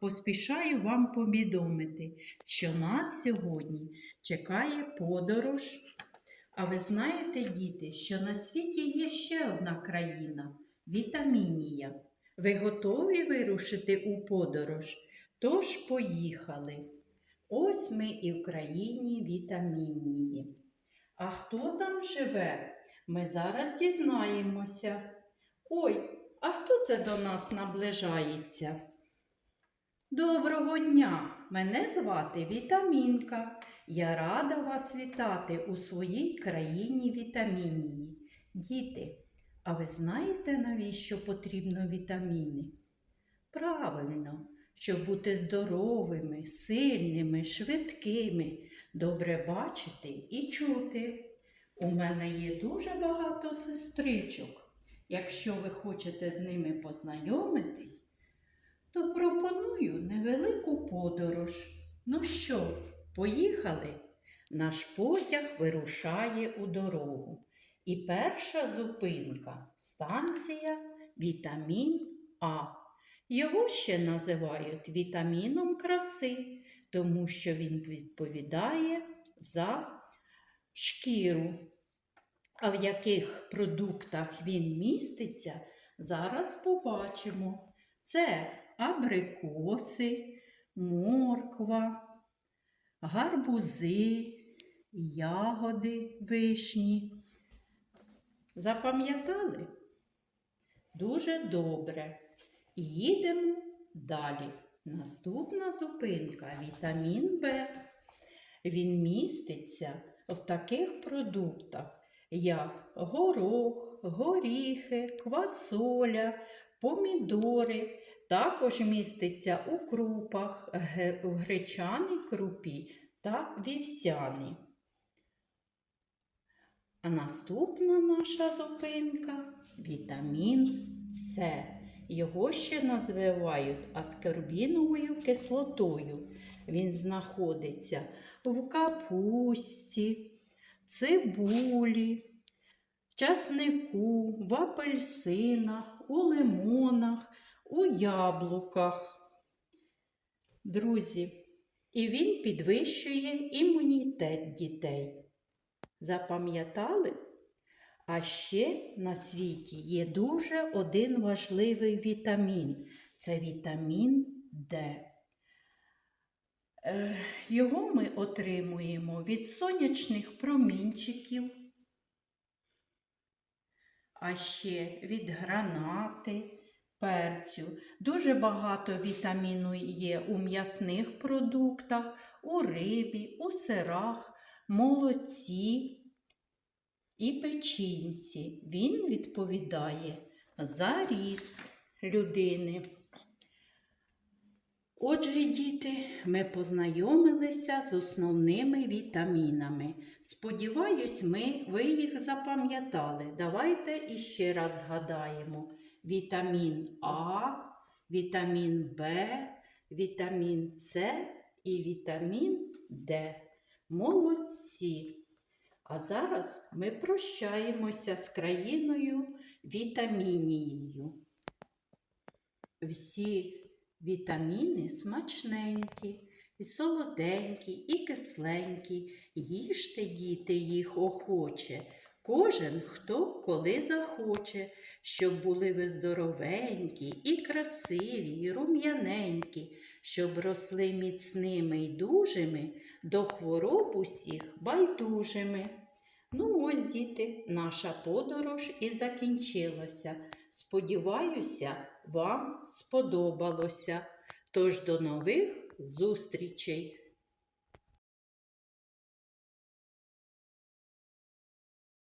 поспішаю вам повідомити, що нас сьогодні чекає подорож. А ви знаєте, діти, що на світі є ще одна країна Вітамінія. Ви готові вирушити у подорож? Тож поїхали. Ось ми і в країні Вітамінії. А хто там живе? Ми зараз дізнаємося. Ой, а хто це до нас наближається? Доброго дня! Мене звати Вітамінка. Я рада вас вітати у своїй країні Вітамінії. Діти, а ви знаєте, навіщо потрібно вітаміни? Правильно, щоб бути здоровими, сильними, швидкими, добре бачити і чути. У мене є дуже багато сестричок. Якщо ви хочете з ними познайомитись, то пропоную невелику подорож. Ну що, поїхали? Наш потяг вирушає у дорогу. І перша зупинка станція Вітамін А. Його ще називають вітаміном краси, тому що він відповідає за шкіру. А в яких продуктах він міститься, зараз побачимо. Це абрикоси, морква, гарбузи, ягоди вишні. Запам'ятали? Дуже добре. Їдемо далі. Наступна зупинка вітамін В. Він міститься в таких продуктах, як горох, горіхи, квасоля, помідори. Також міститься у крупах, в гречаній крупі та вівсяній. А наступна наша зупинка вітамін С. Його ще називають аскорбіновою кислотою. Він знаходиться в капусті, цибулі, часнику, в апельсинах, у лимонах, у яблуках. Друзі, і він підвищує імунітет дітей. Запам'ятали? А ще на світі є дуже один важливий вітамін це вітамін Д. Е, Його ми отримуємо від сонячних промінчиків, а ще від гранати, перцю. Дуже багато вітаміну є у м'ясних продуктах, у рибі, у сирах, молоці і печінці. Він відповідає за ріст людини. Отже, діти, ми познайомилися з основними вітамінами. Сподіваюсь, ми, ви їх запам'ятали. Давайте іще раз згадаємо: вітамін А, вітамін Б, вітамін С і вітамін Д. Молодці! А зараз ми прощаємося з країною Вітамінією. Всі вітаміни смачненькі, і солоденькі, і кисленькі. Їжте, діти, їх охоче. Кожен, хто коли захоче, щоб були ви здоровенькі, і красиві, і рум'яненькі, щоб росли міцними й дужими, до хвороб усіх байдужими. Ну, ось, діти, наша подорож і закінчилася. Сподіваюся, вам сподобалося. Тож до нових зустрічей!